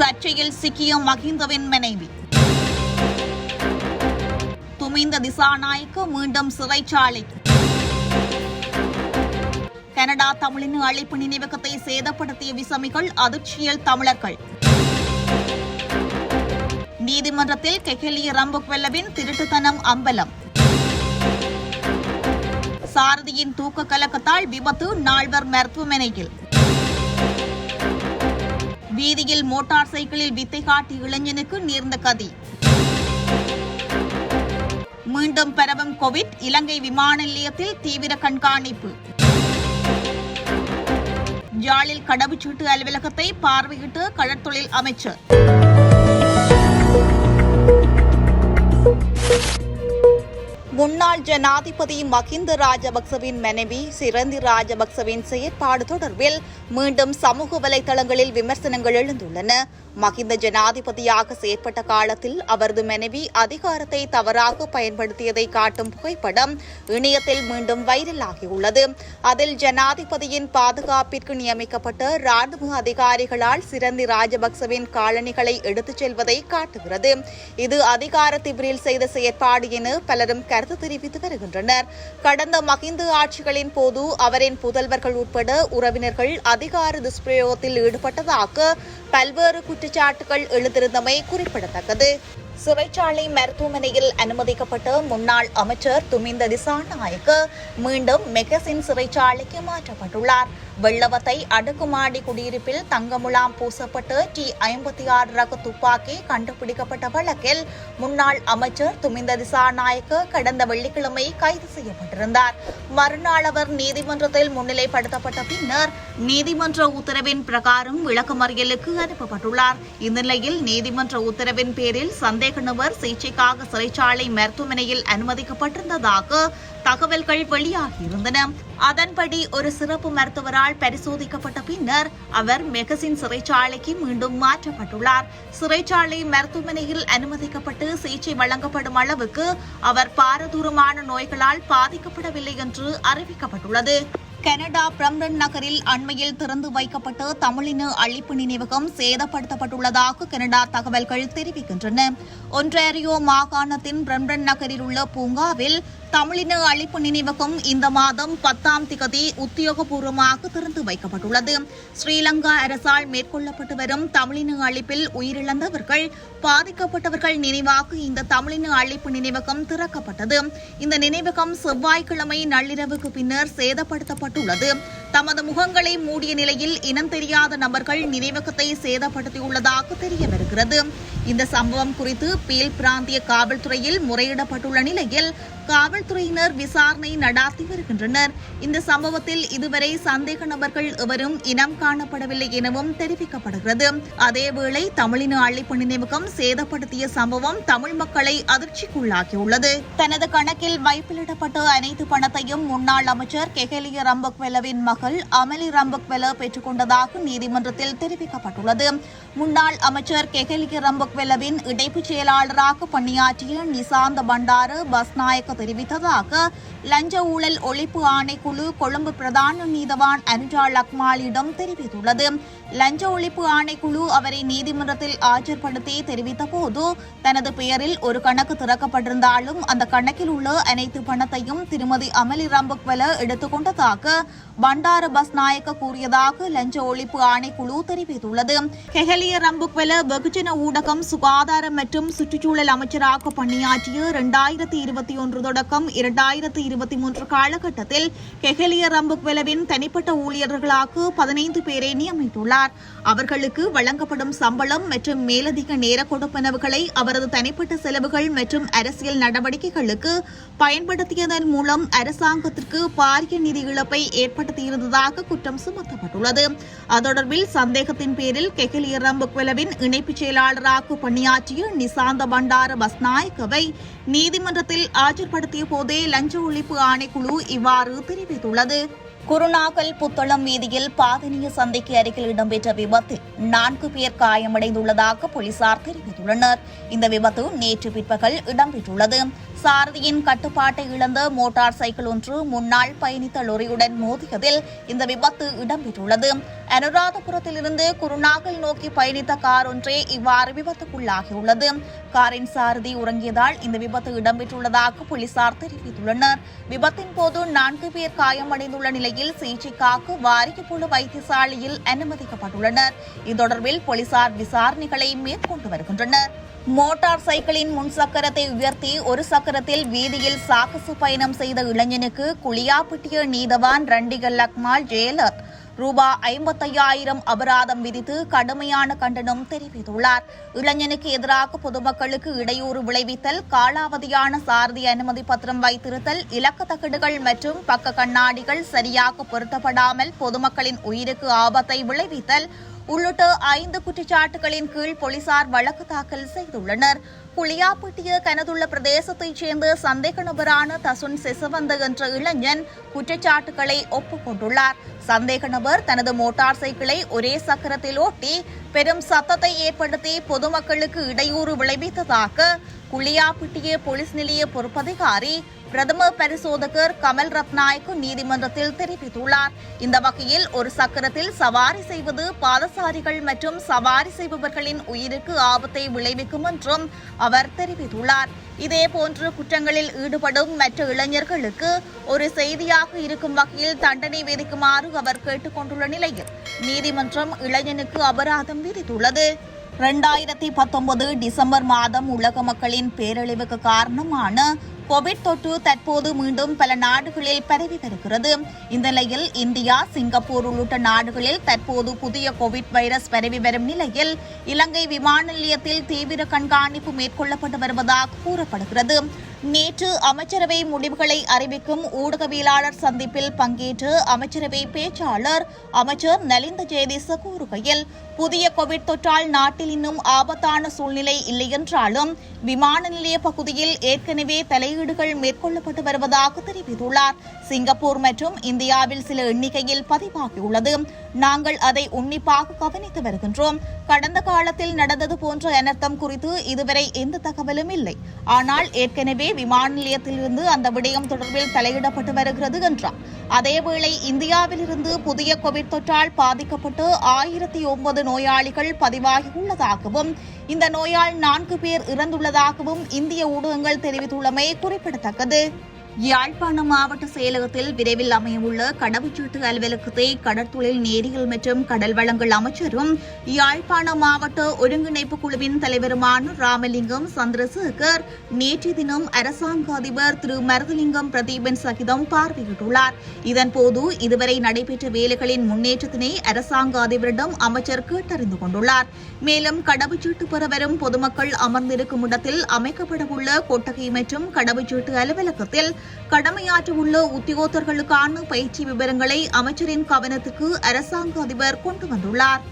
சர்ச்சையில் சிக்கிய மகிந்தவின் மனைவி. துமிந்த திசாநாயக்க மீண்டும் சிறைச்சாலை. கனடா தமிழின் அழைப்பு நினைவகத்தை சேதப்படுத்திய விசமிகள் அதிர்ச்சியில் தமிழர்கள். நீதிமன்றத்தில் கெஹலிய ரம்புக்வெல்லவின் திருட்டுத்தனம் அம்பலம். சாரதியின் தூக்க கலக்கத்தால் விபத்து நால்வர் மருத்துவமனையில். வீதியில் மோட்டார் சைக்கிளில் வித்தை காட்டி இளைஞனுக்கு நேர்ந்த கதி. மீண்டும் பரவும் கோவிட் இலங்கை விமான நிலையத்தில் தீவிர கண்காணிப்பு. யாழில் கடவுச்சீட்டு அலுவலகத்தை பார்வையிட்டு கடற்தொழில் அமைச்சர். ஜனாதிபதி மகிந்த ராஜபக்சவின் மனைவி சிரந்தி ராஜபக்சவின் செயற்பாடு தொடர்பில் மீண்டும் சமூக வலைதளங்களில் விமர்சனங்கள் எழுந்துள்ளன. மகிந்த ஜனாதிபதியாக செயற்பட்ட காலத்தில் அவரது மனைவி அதிகாரத்தை தவறாக பயன்படுத்தியதை காட்டும் புகைப்படம் இணையத்தில் மீண்டும் வைரலாகியுள்ளது. அதில் ஜனாதிபதியின் பாதுகாப்பிற்கு நியமிக்கப்பட்ட ராணுவ அதிகாரிகளால் சிரந்தி ராஜபக்சவின் காலணிகளை எடுத்துச் செல்வதை காட்டுகிறது. இது அதிகார திபிரில் செய்த செயற்பாடு என பலரும் கருத்து தெரிவித்து வருகின்றனர் கடந்த மஹிந்து ஆட்சிகளின் போது அவரின் புதல்வர்கள் உட்பட உறவினர்கள் அதிகார துஷ்பிரயோகத்தில் ஈடுபட்டதாக பல்வேறு குற்றச்சாட்டுகள் எழுந்திருந்தமை குறிப்பிடத்தக்கது. சிறைச்சாலை மருத்துவமனையில் அனுமதிக்கப்பட்ட முன்னாள் அமைச்சர் துமிந்த திசாநாயக்க மீண்டும் மெகசின் சிறைச்சாலைக்கு மாற்றப்பட்டுள்ளார். வெள்ளவத்தை அடுக்குமாடி குடியிருப்பில் தங்கமுலாம் பூசப்பட்டு டி ஐம்பத்தி ஆறு ரக துப்பாக்கி கண்டுபிடிக்கப்பட்ட வழக்கில் முன்னாள் அமைச்சர் துமிந்த திசாநாயக்க கடந்த வெள்ளிக்கிழமை கைது செய்யப்பட்டிருந்தார். மறுநாள் அவர் நீதிமன்றத்தில் முன்னிலைப்படுத்தப்பட்ட பின்னர் நீதிமன்ற உத்தரவின் பிரகாரம் விளக்கமறியலுக்கு அனுப்பப்பட்டுள்ளார். இந்நிலையில் நீதிமன்ற உத்தரவின் பேரில் சந்தேக நபர் சிகிச்சைக்காக சிறைச்சாலை மருத்துவமனையில் அனுமதிக்கப்பட்டிருந்ததாக தகவல்கள் வெளியாகியிருந்தன. அதன்படி ஒரு சிறப்பு மருத்துவரால் பரிசோதிக்கப்பட்ட பின்னர் அவர் மெகசின் சிறைச்சாலைக்கு மீண்டும் மாற்றப்பட்டுள்ளார். சிறைச்சாலை மருத்துவமனையில் அனுமதிக்கப்பட்டு சிகிச்சை வழங்கப்படும் அளவுக்கு அவர் பாரதூரமான நோய்களால் பாதிக்கப்படவில்லை என்று அறிவிக்கப்பட்டுள்ளது. கனடா பிரம்டன் நகரில் அண்மையில் திறந்து வைக்கப்பட்ட தமிழின அழிப்பு நினைவகம் சேதப்படுத்தப்பட்டுள்ளதாக கனடா தகவல்கள் தெரிவிக்கின்றன. ஒன்றாரியோ மாகாணத்தின் பிரம்டன் நகரில் உள்ள பூங்காவில் தமிழின அழிப்பு நினைவகம் இந்த மாதம் பத்தாம் திகதி உத்தியோகபூர்வமாக திறந்து வைக்கப்பட்டுள்ளது. ஸ்ரீலங்கா அரசால் மேற்கொள்ளப்பட்டு வரும் தமிழின அழிப்பில் உயிரிழந்தவர்கள் பாதிக்கப்பட்டவர்கள் நினைவாக இந்த தமிழின அழிப்பு நினைவகம் திறக்கப்பட்டது. இந்த நினைவகம் செவ்வாய்க்கிழமை நள்ளிரவுக்கு பின்னர் சேதப்படுத்தப்பட்டுள்ளது தமது முகங்களை மூடிய நிலையில் இனம் தெரியாத நபர்கள் நினைவகத்தை சேதப்படுத்தியுள்ளதாக தெரிய வருகிறது இந்த சம்பவம் குறித்து பீல் பிராந்திய காவல்துறையில் முறையிடப்பட்டுள்ள நிலையில் காவல்துறையினர் விசாரணை நடாத்தி வருகின்றனர். இந்த சம்பவத்தில் இதுவரை சந்தேக நபர்கள் எவரும் இனம் காணப்படவில்லை எனவும் தெரிவிக்கப்படுகிறது. அதேவேளை தமிழின அழிப்பு நினைவகம் சேதப்படுத்திய சம்பவம் தமிழ் மக்களை அதிர்ச்சிக்குள்ளாக்கியுள்ளது. தனது கணக்கில் வைப்பிலிடப்பட்ட அனைத்து பணத்தையும் முன்னாள் அமைச்சர் கெஹலிய ரம்பக்வெலவின் மகள் அமலி ரம்பக்வெல பெற்றுக் கொண்டதாக நீதிமன்றத்தில் தெரிவிக்கப்பட்டுள்ளது. முன்னாள் அமைச்சர் கெஹலிய ரம்பக்வெலவின் இடைப்புச் செயலாளராக பணியாற்றிய நிசாந்த பண்டாரு பஸ்நாயக்க தெரிவித்ததாக லஞ்ச ஊழல் ஒழிப்பு ஆணைக்குழு கொழும்பு பிரதான நீதவான் அனுஜா லக்மாலிடம் தெரிவித்துள்ளது. லஞ்ச ஒழிப்பு ஆணைக்குழு அவரை நீதிமன்றத்தில் ஆஜர்படுத்தி தெரிவித்த போது தனது பெயரில் ஒரு கணக்கு திறக்கப்பட்டிருந்தாலும் அந்த கணக்கில் உள்ள அனைத்து பணத்தையும் திருமதி அமலி ரம்பக்வெல எடுத்துக்கொண்டதாக பண்டார பஸ் நாயக்க கூறியதாக லஞ்ச ஒழிப்பு ஆணைக்குழு தெரிவித்துள்ளது. ஹெஹலிய ரம்புக்வெல வெகுஜன ஊடகம் சுகாதாரம் மற்றும் சுற்றுச்சூழல் அமைச்சராக பணியாற்றிய இரண்டாயிரத்தி இருபத்தி ஒன்று தொடக்கம் இரண்டாயிரத்தி இருபத்தி மூன்று காலகட்டத்தில் கெஹலிய ரம்புக்வெலவின் தனிப்பட்ட ஊழியர்களாக பதினைந்து பேரை நியமித்துள்ளார். அவர்களுக்கு வழங்கப்படும் சம்பளம் மற்றும் மேலதிக நேர கொடுப்பனவுகளை அவரது தனிப்பட்ட செலவுகள் மற்றும் அரசியல் நடவடிக்கைகளுக்கு பயன்படுத்தியதன் மூலம் அரசாங்கத்திற்கு பாரிய நிதி இழப்பை ஏற்படுத்தியிருந்ததாக குற்றம் சுமத்தப்பட்டுள்ளது. அது தொடர்பில் சந்தேகத்தின் பேரில் கெகிலிய ரம்புக்வெலவின் இணைப்புச் செயலாளராக பணியாற்றிய நிசாந்த பண்டார பஸ்நாயக்கவை நீதிமன்றத்தில் ஆஜர்படுத்திய போதே லஞ்ச ஒழிப்பு ஆணைக்குழு இவ்வாறு தெரிவித்துள்ளது. குருநாகல் புத்தளம் வீதியில் பாதனிய சந்தைக்கு அருகில் இடம்பெற்ற விபத்தில் நான்கு பேர் காயமடைந்துள்ளதாக போலீசார் தெரிவித்துள்ளனர். இந்த விபத்து நேற்று பிற்பகல் இடம்பெற்றுள்ளது. சாரதியின் கட்டுப்பாட்டை இழந்த மோட்டார் சைக்கிள் ஒன்று முன்னாள் பயணித்த லொரியுடன் மோதியதில் இந்த விபத்து இடம்பெற்றுள்ளது. அனுராதபுரத்திலிருந்து குருநாகல் நோக்கி பயணித்த கார் ஒன்றே இவ்வாறு விபத்துக்குள்ளாகியுள்ளது. காரின் சாரதி உறங்கியதால் இந்த விபத்து இடம்பெற்றுள்ளதாக போலீசார் தெரிவித்துள்ளனர். விபத்தின் போது நான்கு பேர் காயமடைந்துள்ள நிலையில் சிகிச்சைக்காக வாரியப்புழு வைத்தியசாலையில் அனுமதிக்கப்பட்டுள்ளனர். இது தொடர்பில் போலீசார் விசாரணைகளை மேற்கொண்டு வருகின்றனர். மோட்டார் சைக்கிளின் முன் சக்கரத்தை உயர்த்தி ஒரு சக்கரத்தில் வீதியில் சாகச பயணம் செய்த இளைஞனுக்கு குளியாப்பிட்டிய நீதவான் ரண்டிகல் லக்மால் ஜெயலர். ரூபாய் ஐம்பத்தையாயிரம் அபராதம் விதித்து கடுமையான கண்டனம் தெரிவித்துள்ளார். இளைஞனுக்கு எதிராக பொதுமக்களுக்கு இடையூறு விளைவித்தல் காலாவதியான சாரதி அனுமதி பத்திரம் வைத்திருத்தல் இலக்க தகடுகள் மற்றும் பக்க கண்ணாடிகள் சரியாக பொருத்தப்படாமல் பொதுமக்களின் உயிருக்கு ஆபத்தை விளைவித்தல் உள்ளிட்ட ஐந்து குற்றச்சாட்டுகளின் கீழ் போலீசார் வழக்கு தாக்கல் செய்துள்ளனர். புளியாப்பட்டிய கனதுள்ள பிரதேசத்தைச் சேர்ந்த சந்தேக நபரான தசுன் செசவந்த என்ற இளைஞன் குற்றச்சாட்டுகளை ஒப்புக்கொண்டுள்ளார் சந்தேக நபர் தனது மோட்டார் சைக்கிளை ஒரே சக்கரத்தில் ஓட்டி பெரும் சத்தத்தை ஏற்படுத்தி பொதுமக்களுக்கு இடையூறு விளைவித்ததாக குளியாப்பிட்டிய போலீஸ் நிலைய பொறுப்பதிகாரி பிரதம பரிசோதகர் கமல் ரத்நாயக்கு நீதிமன்றத்தில் தெரிவித்துள்ளார். இந்த வகையில் ஒரு சக்கரத்தில் சவாரி செய்வது பாதசாரிகள் மற்றும் சவாரி செய்பவர்களின் உயிருக்கு ஆபத்தை விளைவிக்கும் என்றும் அவர் தெரிவித்துள்ளார். இதேபோன்று குற்றங்களில் ஈடுபடும் மற்ற இளைஞர்களுக்கு ஒரு செய்தியாக இருக்கும் வகையில் தண்டனை விதிக்குமாறு அவர் கேட்டுக்கொண்டுள்ள நிலையில் நீதிமன்றம் இளைஞனுக்கு அபராதம் விதித்துள்ளது. இரண்டாயிரத்தி பத்தொன்பது டிசம்பர் மாதம் உலக மக்களின் பேரழிவுக்கு காரணமான கோவிட் தொற்று தற்போது மீண்டும் பல நாடுகளில் பரவி வருகிறது. இந்த நிலையில் இந்தியா சிங்கப்பூர் உள்ளிட்ட நாடுகளில் தற்போது புதிய கோவிட் வைரஸ் பரவி வரும் நிலையில் இலங்கை விமான நிலையத்தில் தீவிர கண்காணிப்பு மேற்கொள்ளப்பட்டு வருவதாக கூறப்படுகிறது. நேற்று அமைச்சரவை முடிவுகளை அறிவிக்கும் ஊடகவியலாளர் சந்திப்பில் பங்கேற்று அமைச்சரவை பேச்சாளர் அமைச்சர் நலிந்த ஜெயதீச கூறுகையில் புதிய கோவிட் தொற்றால் நாட்டில் இன்னும் ஆபத்தான சூழ்நிலை இல்லையென்றாலும் விமான நிலைய பகுதியில் ஏற்கனவே தலையீடுகள் மேற்கொள்ளப்பட்டு வருவதாக தெரிவித்துள்ளார். சிங்கப்பூர் மற்றும் இந்தியாவில் சில எண்ணிக்கையில் பதிவாகியுள்ளது. நாங்கள் அதை உன்னிப்பாக கவனித்து வருகின்றோம். கடந்த காலத்தில் நடந்தது போன்ற அனர்த்தம் குறித்து இதுவரை எந்த தகவலும் இல்லை. ஆனால் ஏற்கனவே விமான நிலையத்திலிருந்து அந்த விடயம் தொடர்பில் தலையிடப்பட்டு வருகிறது என்றார். அதேவேளை இந்தியாவிலிருந்து புதிய கோவிட் தொற்றால் பாதிக்கப்பட்டு ஆயிரத்தி ஒன்பது நோயாளிகள் பதிவாகியுள்ளதாகவும் இந்த நோயால் நான்கு பேர் இறந்துள்ளதாகவும் இந்திய ஊடகங்கள் தெரிவித்துள்ளமை குறிப்பிடத்தக்கது. யாழ்ப்பாணம் மாவட்ட செயலகத்தில் விரைவில் அமையவுள்ள கடவுச்சீட்டு அலுவலகத்தை கடற்தொழில் நேரியல் மற்றும் கடல் வளங்கள் அமைச்சரும் யாழ்ப்பாணம் மாவட்ட ஒருங்கிணைப்பு குழுவின் தலைவருமான ராமலிங்கம் சந்திரசேகர் நேற்று தினம் அரசாங்க அதிபர் திரு மருதலிங்கம் பிரதீபன் சகிதம் பார்வையிட்டுள்ளார். இதன்போது இதுவரை நடைபெற்ற வேலைகளின் முன்னேற்றத்தினை அரசாங்க அதிபரிடம் அமைச்சர் கேட்டறிந்து கொண்டுள்ளார். மேலும் கடவுச்சீட்டு பெற வரும் பொதுமக்கள் அமர்ந்திருக்கும் இடத்தில் அமைக்கப்படவுள்ள கொட்டகை மற்றும் கடவுச்சீட்டு அலுவலகத்தில் கடமையாற்றவுள்ள உத்தியோகத்தர்களுக்கான பயிற்சி விவரங்களை அமைச்சரின் கவனத்துக்கு அரசாங்க அதிபர் கொண்டு வந்துள்ளார்.